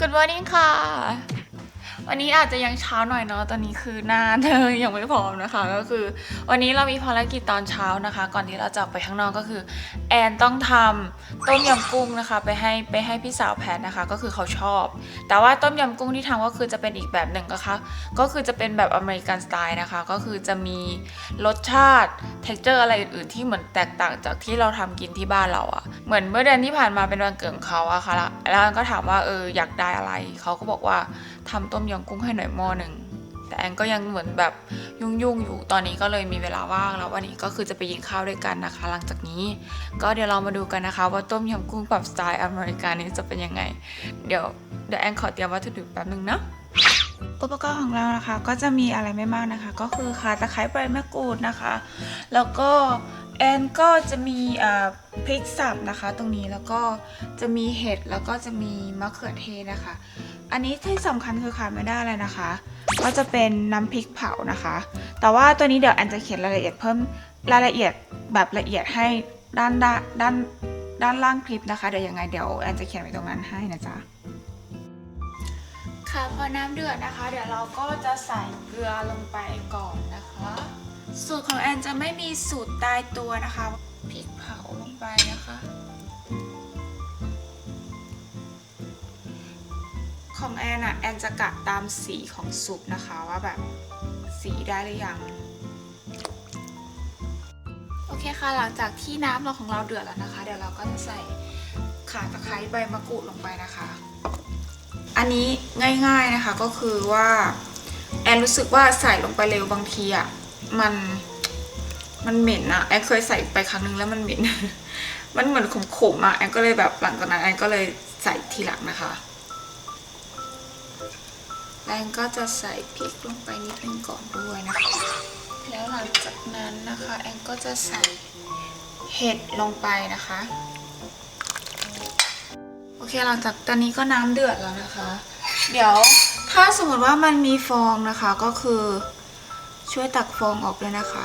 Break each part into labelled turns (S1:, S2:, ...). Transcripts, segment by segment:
S1: Good morning ค่ะ วันนี้อาจจะยังเช้าหน่อยเนาะ ตอนนี้คือหน้าเธอยังไม่พร้อมนะคะ ก็คือ วันนี้เรามีภารกิจตอนเช้านะคะ ก่อนที่เราจะออกไปข้างนอกก็คือ แอนต้องทำต้มยำกุ้งนะคะ ไปให้ไปให้พี่สาวแพทนะคะ ก็คือเขาชอบ แต่ว่าต้มยำกุ้งที่ทำก็คือจะเป็นอีกแบบหนึ่งนะคะ ก็คือจะเป็นแบบอเมริกันสไตล์นะคะ ก็คือจะมีรสชาติเท็กเจอร์อะไรอื่นๆที่เหมือนแตกต่างจากที่เราทำกินที่บ้านเราอะเหมือนเมื่อเดือนที่ผ่านมาเป็นวันเกิดของเขาอะค่ะแล้วแล้วก็ถามว่าเอออยากได้อะไร เขาก็บอกว่า ทำต้มยำกุ้งให้หน่อยหม้อหนึ่งแต่แอนก็ยังเหมือนแบบยุ่งๆอยู่ตอนนี้ก็เลยมีเวลาว่างแล้ววันนี้ก็คือจะไปกินข้าวด้วยกันนะคะ หลังจากนี้ ก็เดี๋ยวเรามาดูกันนะคะ ว่าต้มยำกุ้งแบบสไตล์อเมริกันนี้จะเป็นยังไง เดี๋ยวเดี๋ยวแอนขอเตรียมวัตถุดิบแป๊บนึงนะอุปกรณ์ของเรานะคะก็จะมีอะไรไม่มากนะคะ ก็คือข่าตะไคร้ใบมะกรูดนะคะ แล้วก็ แอนก็จะมีพริกสับนะคะ ตรงนี้แล้วก็จะมีเห็ดแล้วก็จะมีมะเขือเทศนะคะ อันนี้ที่สำคัญคือขาดไม่ได้เลยนะคะ ก็จะเป็นน้ำพริกเผานะคะ แต่ว่าตัวนี้เดี๋ยวแอนจะเขียนรายละเอียดเพิ่มรายละเอียดแบบละเอียดให้ด้านด้านด้านด้านล่างคลิปนะคะเดี๋ยวยังไงเดี๋ยวแอนจะเขียนไว้ตรงนั้นให้นะจ๊ะค่ะพอน้ำเดือดนะคะ เดี๋ยวเราก็จะใส่เกลือลงไปก่อนนะคะ สูตรของแอนจะไม่มีสูตรตายตัวนะคะพริกเผาลงไปนะคะ ของแอนอะแอนจะกะตามสีของซุปนะคะว่าแบบสีได้หรือยังโอเคค่ะหลังจากที่น้ำเราของเราเดือดแล้วนะคะ เดี๋ยวเราก็จะใส่ข่าตะไคร้ใบมะกรูดลงไปนะคะ อันนี้ง่ายๆนะคะก็คือว่าแอนรู้สึกว่าใส่ลงไปเร็วบางทีอะ มัน มันเหม็นอะแอนเคยใส่ไปครั้งนึงแล้วมันเหม็น มันเหมือนขมๆอะแอนก็เลยแบบหลังจากนั้นแอนก็เลยใส่ทีหลังนะคะแอนก็จะใส่พริกลงไปนิดนึงก่อนด้วยนะคะ แล้วหลังจากนั้นนะคะ แอนก็จะใส่เห็ดลงไปนะคะ โอเคหลังจากตอนนี้ก็น้ำเดือดแล้วนะคะ เดี๋ยวถ้าสมมติว่ามันมีฟองนะคะก็คือ ช่วยตักฟองออกด้วยนะคะ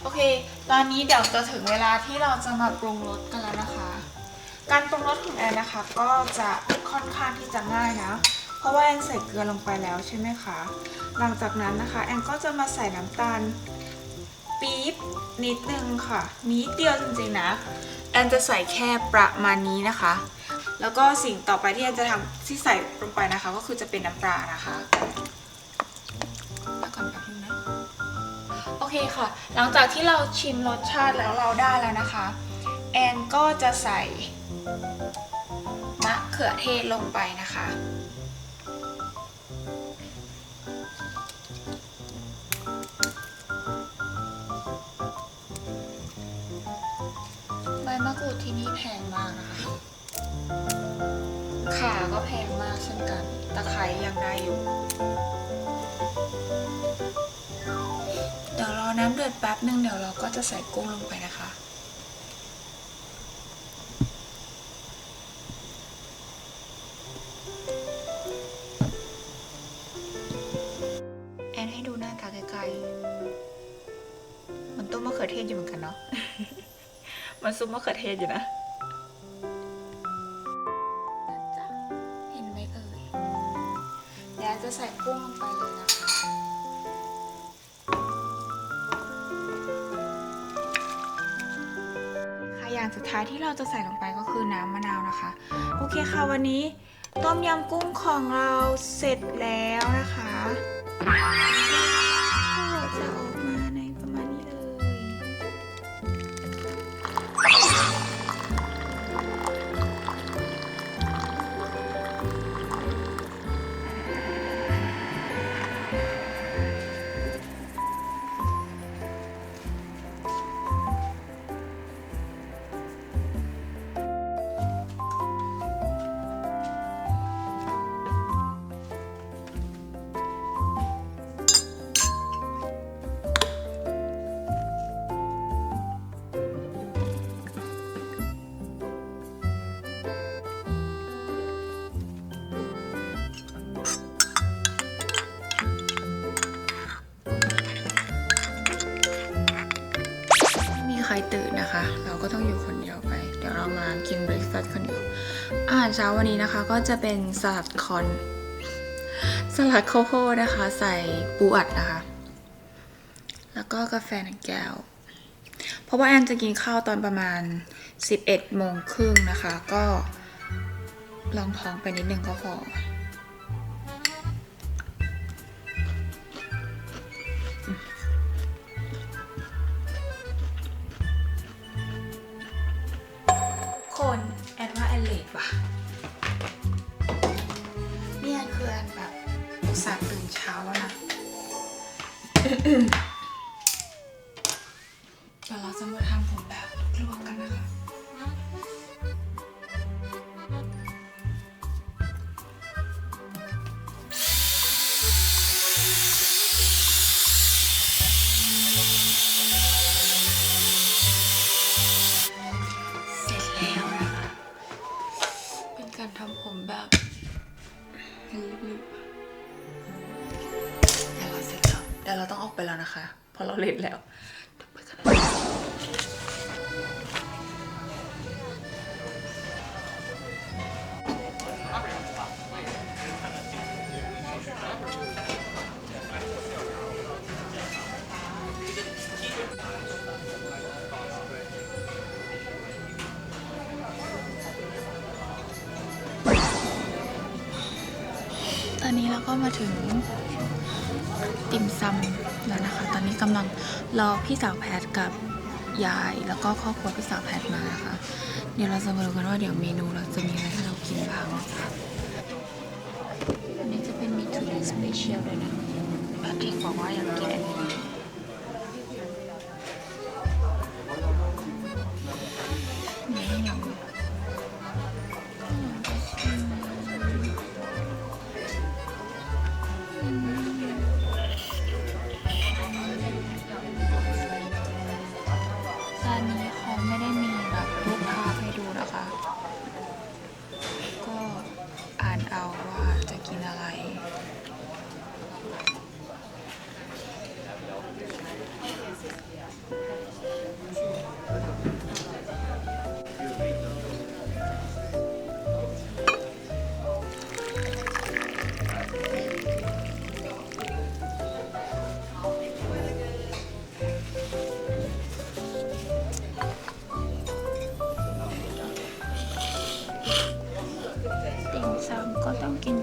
S1: โอเค ตอนนี้เดี๋ยวจะถึงเวลาที่เราจะมาปรุงรสกันแล้วนะคะ การปรุงรสของแอนนะคะ ก็จะค่อนข้างที่จะง่ายนะ เพราะว่าแอนใส่เกลือลงไปแล้วใช่ไหมคะ หลังจากนั้นนะคะ แอนก็จะมาใส่น้ำตาลปี๊บนิดนึงค่ะ นิดเดียวจริงๆนะ แอนจะใส่แค่ประมาณนี้นะคะ แล้วก็สิ่งต่อไปที่แอนจะทำที่ใส่ลงไปนะคะ ก็คือจะเป็นน้ำปลานะคะ เคค่ะ หลังจากที่เราชิมรสชาติแล้วเราได้แล้วนะคะ แอนก็จะใส่มะเขือเทศลงไปนะคะ ใบมะกรูดที่นี่แพงมากนะคะ ขาก็แพงมากเช่นกัน ตะไคร้ยังได้อยู่ น้ำเดือดแป๊บนึงเดี๋ยวเราก็จะใส่กุ้งลงไปนะคะ แอนให้ดูหน้าตาไกลๆมันต้มมะเขือเทศอยู่เหมือนกันเนาะ มันซุปมะเขือเทศอยู่นะจ๊ะเห็นไหมเอ่ยเดี๋ยวจะใส่กุ้งลงไปเลยนะ อย่างสุดท้ายที่เราจะใส่ลงไปก็คือน้ำมะนาวนะคะ โอเคค่ะวันนี้ต้มยำกุ้งของเราเสร็จแล้วนะคะก็จะ ก็ต้องอยู่คนเดียวไปเดี๋ยวเรามากินเบรคฟาสต์คนเดียวอาหารเช้าวันนี้นะคะก็จะเป็นสลัดคอน สลัดโคโค่นะคะ ใส่ปูอัดนะคะ แล้วก็กาแฟหนึ่งแก้ว เพราะว่าแอนจะกินข้าวตอนประมาณ 11โมงครึ่งนะคะ ก็ลองท้องไปนิดนึงก็พอ ว่ะเนี่ยคืออันแบบอุตส่าห์ตื่นเช้าแล้วนะ การทำผมแบบรีบๆเดี๋ยวเราเสร็จแล้วเดี๋ยวเราต้องออกไปแล้วนะคะเพราะเราเลทแล้ว ก็มาถึงติ่มซำแล้วนะคะ ตอนนี้กำลังรอพี่สาวแพทกับยายแล้วก็ครอบครัวพี่สาวแพทมานะคะ เดี๋ยวเราจะมาดูกันว่าเดี๋ยวเมนูเราจะมีอะไรให้เรากินบ้างนะคะอันนี้จะเป็นมีทูดิสเปเชียลเลยนะแพทริกบอกว่าอยากกินอันนี้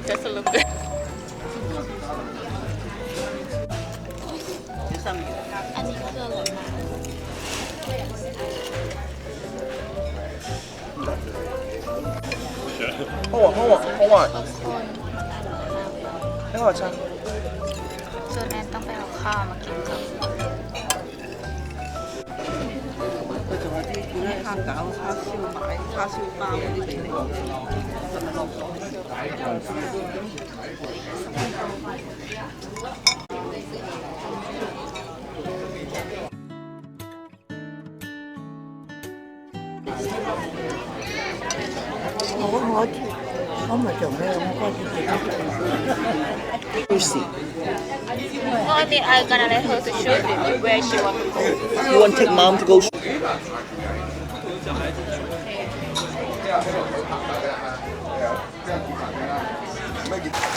S1: eat this a little bit. Hold on, hold on, hold on. ไม่หอดช่า
S2: ง
S1: ส่วนแอนต้องไปเอาข้าวมากินกับ
S3: 虾饺、叉烧卖、叉烧包嗰啲俾你，系咪落咗？
S2: 我我我咪做咩？我开始自己做。事。
S1: Well, I mean, I'm gonna let her to show you where she wants to go.
S2: You want to take mom to go? 小孩子去。这样没有头卡，大家还有这样几卡，大家。